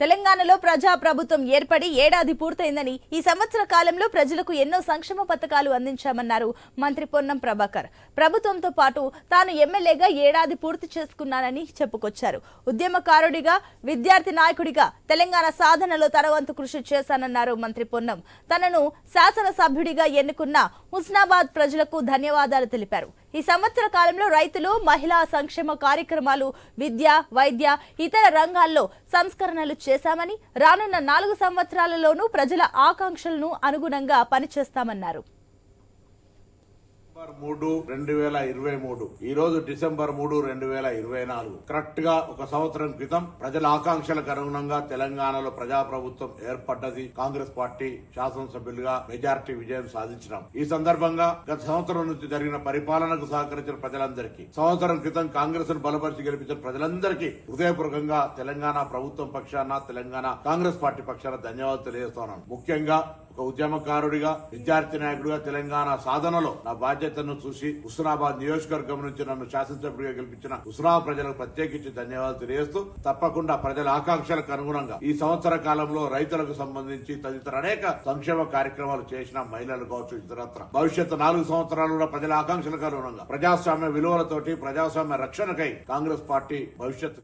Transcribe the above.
తెలంగాణలో ప్రజా ప్రభుత్వం ఏర్పడి ఏడాది పూర్తయిందని ఈ సంవత్సర కాలంలో ప్రజలకు ఎన్నో సంక్షేమ పథకాలు అందించామన్నారు మంత్రి పొన్నం ప్రభాకర్. ప్రభుత్వంతో పాటు తాను ఎమ్మెల్యేగా ఏడాది పూర్తి చేసుకున్నానని చెప్పుకొచ్చారు. ఉద్యమకారుడిగా విద్యార్థి నాయకుడిగా తెలంగాణ సాధనలో తనవంతు కృషి చేశానన్నారు మంత్రి పొన్నం. తనను శాసనసభ్యుడిగా ఎన్నుకున్న హుస్నాబాద్ ప్రజలకు ధన్యవాదాలు తెలిపారు. ఈ సంవత్సర కాలంలో రైతులు మహిళా సంక్షేమ కార్యక్రమాలు విద్య వైద్య ఇతర రంగాల్లో సంస్కరణలు చేశామని రానున్న నాలుగు సంవత్సరాలలోనూ ప్రజల ఆకాంక్షలను అనుగుణంగా పనిచేస్తామన్నారు. డిసెంబర్ మూడు రెండు వేల ఇరవై మూడు. ఈ రోజు డిసెంబర్ మూడు రెండు వేల ఇరవై నాలుగు. కరెక్ట్గా ఒక సంవత్సరం క్రితం ప్రజల ఆకాంక్షలకు అనుగుణంగా తెలంగాణలో ప్రజాప్రభుత్వం ఏర్పడ్డది. కాంగ్రెస్ పార్టీ శాసనసభ్యులుగా మెజారిటీ విజయం సాధించినాం. ఈ సందర్భంగా గత సంవత్సరం నుంచి జరిగిన పరిపాలనకు సహకరించిన ప్రజలందరికీ సంవత్సరం క్రితం కాంగ్రెస్ను బలపరిచి గెలిపించిన ప్రజలందరికీ హృదయపూర్వకంగా తెలంగాణ ప్రభుత్వం పక్షాన తెలంగాణ కాంగ్రెస్ పార్టీ పక్షాన ధన్యవాదాలు తెలియజేస్తున్నాను ముఖ్యంగా ఒక ఉద్యమకారుడిగా విద్యార్థి నాయకుడిగా తెలంగాణ సాధనలో నా బాధ్యతను చూసి హుస్నాబాద్ నియోజకవర్గం నుంచి నన్ను శాసనసభ్యుడిగా గెలిపించిన హుస్నాబాద్ ప్రజలకు ప్రత్యేకించి ధన్యవాదాలు తెలియజేస్తూ తప్పకుండా ప్రజల ఆకాంక్షలకు అనుగుణంగా ఈ సంవత్సర కాలంలో రైతులకు సంబంధించి తదితర అనేక సంక్షేమ కార్యక్రమాలు చేసిన మహిళలు కావచ్చు ఇతరత్ర. భవిష్యత్తు నాలుగు సంవత్సరాలు కూడా ప్రజల ఆకాంక్షలకు అనుగుణంగా ప్రజాస్వామ్య విలువలతోటి ప్రజాస్వామ్య రక్షణకై కాంగ్రెస్ పార్టీ భవిష్యత్తు